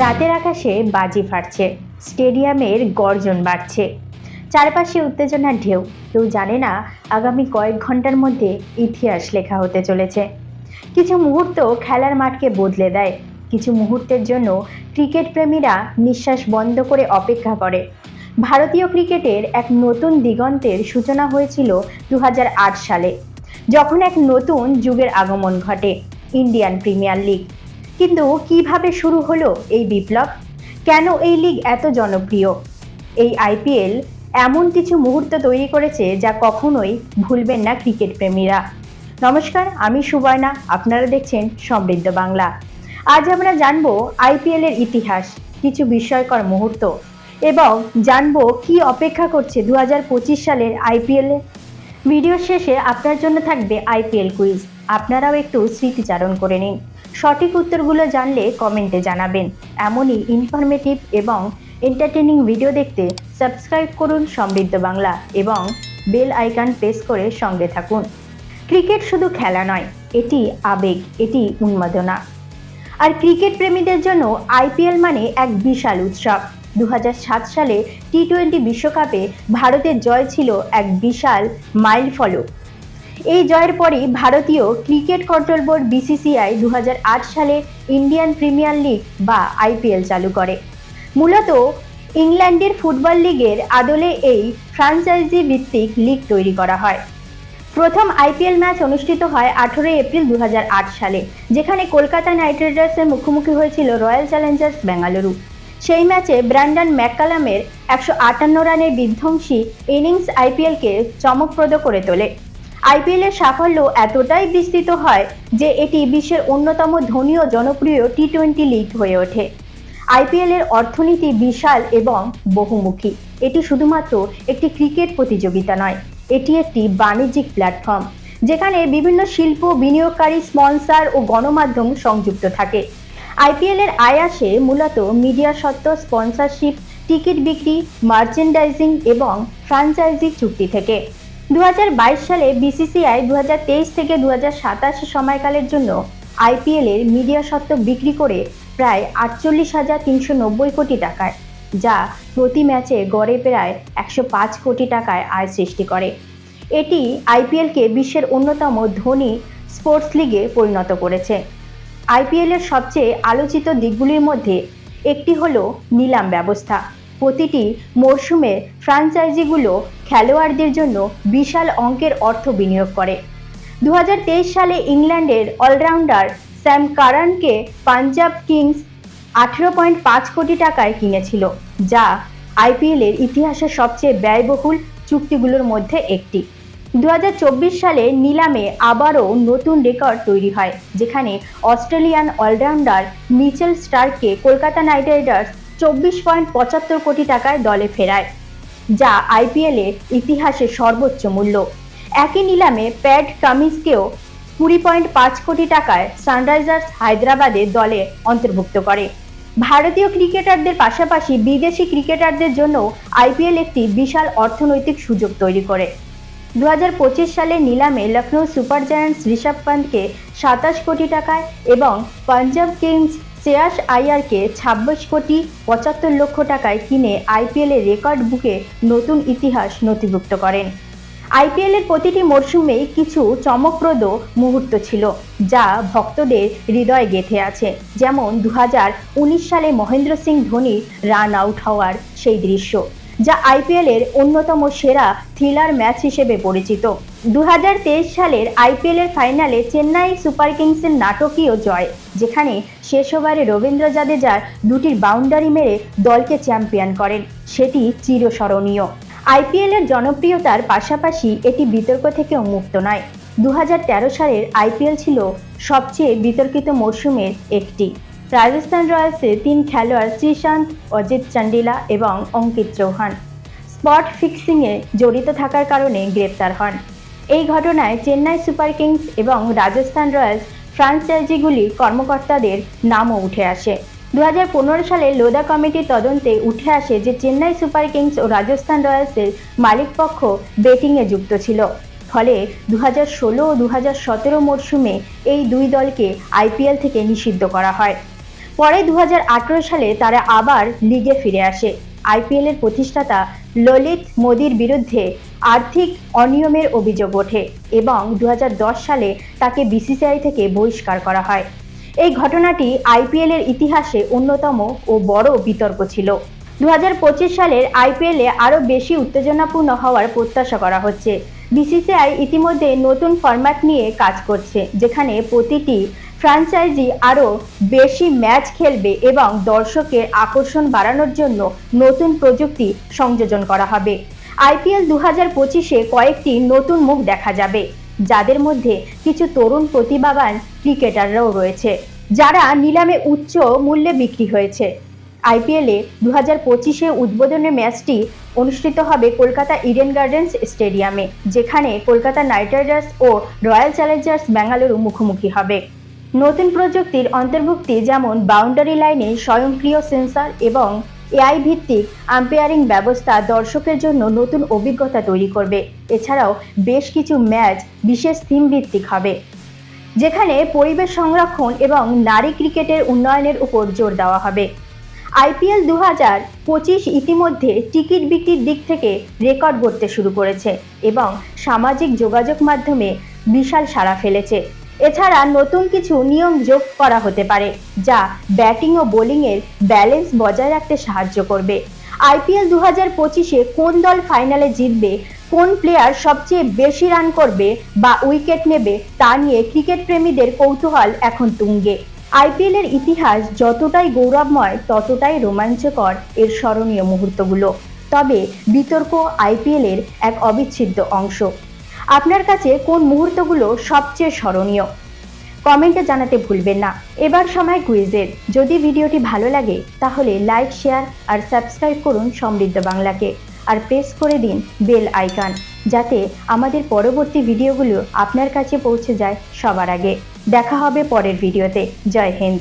রাতের আকাশে বাজি ফাটছে, স্টেডিয়ামের গর্জন বাড়ছে। চারপাশে উত্তেজনার ঢেউ, কেউ জানে না আগামী কয়েক ঘণ্টার মধ্যে ইতিহাস লেখা হতে চলেছে। কিছু মুহূর্ত খেলার মাঠকে বদলে দেয়, কিছু মুহূর্তের জন্য ক্রিকেট প্রেমীরা নিঃশ্বাস বন্ধ করে অপেক্ষা করে। ভারতীয় ক্রিকেটের এক নতুন দিগন্তের সূচনা হয়েছিল দু হাজার আট সালে, যখন এক নতুন যুগের আগমন ঘটে, ইন্ডিয়ান প্রিমিয়ার লিগ। কিন্তু কীভাবে শুরু হলো এই বিপ্লব? কেন এই লিগ এত জনপ্রিয়? এই আইপিএল এমন কিছু মুহূর্ত তৈরি করেছে যা কখনোই ভুলবেন না ক্রিকেট প্রেমীরা। নমস্কার, আমি সুবর্ণা, আপনারা দেখছেন সমৃদ্ধ বাংলা। আজ আমরা জানব আইপিএল এর ইতিহাস, কিছু বিস্ময়কর মুহূর্ত এবং জানব কি অপেক্ষা করছে দু পঁচিশ সালের আইপিএল ভিডিও শেষে আপনার জন্য থাকবে আইপিএল কুইজ আপনারাও একটু স্মৃতিচারণ করে নিন। সঠিক উত্তরগুলো জানলে কমেন্টে জানাবেন। এমনই ইনফরমেটিভ এবং এন্টারটেনিং ভিডিও দেখতে সাবস্ক্রাইব করুন সমৃদ্ধ বাংলা এবং বেল আইকন প্রেস করে সঙ্গে থাকুন। ক্রিকেট শুধু খেলা নয়, এটি আবেগ, এটি উন্মাদনা। আর ক্রিকেট প্রেমীদের জন্য আইপিএল মানে এক বিশাল উৎসব। দু হাজার সাত সালে টি টোয়েন্টি বিশ্বকাপে ভারতের জয় ছিল এক বিশাল মাইল ফলক এই জয়ের পরই ভারতীয় ক্রিকেট কন্ট্রোল বোর্ড বিসিসিআই দু হাজার আট সালে ইন্ডিয়ান প্রিমিয়ার লিগ বা আইপিএল চালু করে। মূলত ইংল্যান্ডের ফুটবল লিগের আদলে এই ফ্রাঞ্চাইজি ভিত্তিক লিগ তৈরি করা হয়। প্রথম আইপিএল ম্যাচ অনুষ্ঠিত হয় আঠেরোই এপ্রিল দু হাজার আট সালে, যেখানে কলকাতা নাইট রাইডার্সের মুখোমুখি হয়েছিল রয়্যাল চ্যালেঞ্জার্স বেঙ্গালুরু। সেই ম্যাচে ব্র্যান্ডন ম্যাককালামের একশো আটান্ন রানের বিধ্বংসী ইনিংস আইপিএলকে চমকপ্রদ করে তোলে। আইপিএল এর সাফল্য এতটাই বিস্তৃত হয় যে এটি বিশ্বের অন্যতম ধনী ও জনপ্রিয় টি টোয়েন্টি লিগ হয়ে ওঠে। আইপিএল এর অর্থনীতি বিশাল এবং বহুমুখী। এটি শুধুমাত্র একটি ক্রিকেট প্রতিযোগিতা নয়, এটি একটি বাণিজ্যিক প্ল্যাটফর্ম, যেখানে বিভিন্ন শিল্প, বিনিয়োগকারী, স্পন্সর ও গণমাধ্যম সংযুক্ত থাকে। আইপিএল এর আয় আসে মূলত মিডিয়া সত্ত্ব, স্পন্সরশিপ, টিকিট বিক্রি, মার্চেন্ডাইজিং এবং ফ্রাঞ্চাইজি চুক্তি থেকে। দু হাজার বাইশ সালে বিসিসিআই দু হাজার তেইশ থেকে দু হাজার সাতাশ সময়কালের জন্য আইপিএল এর মিডিয়া সত্ত্ব বিক্রি করে প্রায় আটচল্লিশ হাজার তিনশো নব্বই কোটি টাকায়, যা প্রতি ম্যাচে গড়ে প্রায় একশো পাঁচ কোটি টাকায় আয় সৃষ্টি করে। এটি আইপিএলকে বিশ্বের অন্যতম ধনী স্পোর্টস লিগে পরিণত করেছে। আইপিএলের সবচেয়ে আলোচিত দিকগুলির মধ্যে একটি হলো নিলাম ব্যবস্থা। প্রতিটি মরশুমে ফ্রাঞ্চাইজিগুলো খেলোয়াড়দের জন্য বিশাল অঙ্কের অর্থ বিনিয়োগ করে। দু হাজার তেইশ সালে ইংল্যান্ডের অলরাউন্ডার স্যাম কারানকে পাঞ্জাব কিংস আঠেরো পয়েন্ট পাঁচ কোটি টাকায় কিনেছিল, যা আইপিএলের ইতিহাসের সবচেয়ে ব্যয়বহুল চুক্তিগুলোর মধ্যে একটি। দু হাজার চব্বিশ সালে নিলামে আবারও নতুন রেকর্ড তৈরি হয়, যেখানে অস্ট্রেলিয়ান অলরাউন্ডার মিচেল স্টারকে কলকাতা নাইট রাইডার্স চব্বিশ পয়েন্ট পঁচাত্তর কোটি টাকায় দলে ফেরায়, যা আইপিএলের ইতিহাসে সর্বোচ্চ মূল্য। একই নিলামে প্যাড কামিজকেও কুড়ি পয়েন্ট পাঁচ কোটি টাকায় সানরাইজার্স হায়দ্রাবাদের দলে অন্তর্ভুক্ত করে। ভারতীয় ক্রিকেটারদের পাশাপাশি বিদেশি ক্রিকেটারদের জন্য আইপিএল একটি বিশাল অর্থনৈতিক সুযোগ তৈরি করে। দু হাজার পঁচিশ সালে নিলামে লখনৌ সুপার জায়ান্টস ঋষভ পান্তকে সাতাশ কোটি টাকায় এবং পাঞ্জাব কিংস শ্রেয়াস আইয়ারকে ছাব্বিশ কোটি পঁচাত্তর লক্ষ টাকায় কিনে আইপিএলের রেকর্ড বুকে নতুন ইতিহাস নথিভুক্ত করেন। আইপিএলের প্রতিটি মরশুমেই কিছু চমকপ্রদ মুহূর্ত ছিল, যা ভক্তদের হৃদয়ে গেঁথে আছে। যেমন দু হাজার উনিশ সালে মহেন্দ্র সিং ধোনির রান আউট হওয়ার সেই দৃশ্য। যা আইপিএলের অন্যতম সেরা থ্রিলার ম্যাচ হিসেবে পরিচিত। দু হাজার তেইশ সালের আইপিএলের ফাইনালে চেন্নাই সুপার কিংসের নাটকীয় জয়, যেখানে শেষ ওভারে রবীন্দ্র জাদেজার দুটির বাউন্ডারি মেরে দলকে চ্যাম্পিয়ন করেন, সেটি চিরস্মরণীয়। আইপিএলের জনপ্রিয়তার পাশাপাশি এটি বিতর্ক থেকেও মুক্ত নয়। দু সালের আইপিএল ছিল সবচেয়ে বিতর্কিত মরশুমের একটি। রাজস্থান রয়্যালসের তিন খেলোয়াড় শ্রীশান্ত, অজিত চান্ডিলা এবং অঙ্কিত চৌহান। স্পট ফিক্সিংয়ে জড়িত থাকার কারণে গ্রেপ্তার হন। এই ঘটনায় চেন্নাই সুপার কিংস এবং রাজস্থান রয়্যালস ফ্রাঞ্চাইজিগুলির কর্মকর্তাদের নামও উঠে আসে। দু হাজার পনেরো সালে লোদা কমিটির তদন্তে উঠে আসে যে চেন্নাই সুপার কিংস ও রাজস্থান রয়্যালসের মালিকপক্ষ বেটিংয়ে যুক্ত ছিল। ফলে দু ষোলো ও দু সতেরো মরশুমে এই দুই দলকে আইপিএল থেকে নিষিদ্ধ করা হয়। পরে দুহাজার আঠেরো সালে তারা আবার লিগে ফিরে আসে। আইপিএল এর প্রতিষ্ঠাতা ললিত মোদির বিরুদ্ধে আর্থিক অনিয়মের অভিযোগ ওঠে এবং দু হাজার দশ সালে তাকে বিসিসিআই থেকে বহিষ্কার করা হয়। এই ঘটনাটি আইপিএল এর ইতিহাসে অন্যতম ও বড় বিতর্ক ছিল। দু হাজার পঁচিশ সালের আইপিএলে আরও বেশি উত্তেজনাপূর্ণ হওয়ার প্রত্যাশা করা হচ্ছে। বিসিসিআই ইতিমধ্যে নতুন ফরম্যাট নিয়ে কাজ করছে, যেখানে প্রতিটি ফ্র্যাঞ্চাইজি আরও বেশি ম্যাচ খেলবে এবং দর্শকের আকর্ষণ বাড়ানোর জন্য নতুন প্রযুক্তি সংযোজন করা হবে। আইপিএল দু হাজার পঁচিশে কয়েকটি নতুন মুখ দেখা যাবে, যাদের মধ্যে কিছু তরুণ প্রতিভাবান ক্রিকেটাররাও রয়েছে, যারা নিলামে উচ্চ মূল্যে বিক্রি হয়েছে। আইপিএলে দু হাজার পঁচিশে উদ্বোধনী ম্যাচটি অনুষ্ঠিত হবে কলকাতা ইডেন গার্ডেন্স স্টেডিয়ামে, যেখানে কলকাতা নাইট রাইডার্স ও রয়্যাল চ্যালেঞ্জার্স বেঙ্গালুরু মুখোমুখি হবে। নতুন প্রযুক্তির অন্তর্ভুক্তি যেমন বাউন্ডারি লাইনে স্বয়ংক্রিয় সেন্সর এবং এআই ভিত্তিক আম্পায়ারিং ব্যবস্থা দর্শকের জন্য নতুন অভিজ্ঞতা তৈরি করবে। এছাড়াও বেশ কিছু ম্যাচ বিশেষ থিম ভিত্তিক হবে, যেখানে পরিবেশ সংরক্ষণ এবং নারী ক্রিকেটের উন্নয়নের উপর জোর দেওয়া হবে। আইপিএল দু হাজার পঁচিশ ইতিমধ্যে টিকিট বিক্রির দিক থেকে রেকর্ড গড়তে শুরু করেছে এবং সামাজিক যোগাযোগ মাধ্যমে বিশাল সাড়া ফেলেছে। এছাড়া নতুন কিছু নিয়ম যোগ করা হতে পারে, যা ব্যাটিং ও বোলিংয়ের ব্যালেন্স বজায় রাখতে সাহায্য করবে। আইপিএল দু হাজার পঁচিশে কোন দল ফাইনালে জিতবে, কোন প্লেয়ার সবচেয়ে বেশি রান করবে বা উইকেট নেবে, তা নিয়ে ক্রিকেট প্রেমীদের কৌতূহল এখন তুঙ্গে। আইপিএল এর ইতিহাস যতটাই গৌরবময়, ততটাই রোমাঞ্চকর এর স্মরণীয় মুহূর্তগুলো। তবে বিতর্ক আইপিএল এর এক অবিচ্ছেদ্য অংশ। আপনার কাছে কোন মুহূর্তগুলো সবচেয়ে স্মরণীয়? কমেন্টে জানাতে ভুলবেন না। এবার সময় কুইজের। যদি ভিডিওটি ভালো লাগে, তাহলে লাইক, শেয়ার আর সাবস্ক্রাইব করুন সমৃদ্ধ বাংলাকে। আর প্রেস করে দিন বেল আইকন, যাতে আমাদের পরবর্তী ভিডিওগুলো আপনার কাছে পৌঁছে যায় সবার আগে। দেখা হবে পরের ভিডিওতে। জয় হিন্দ।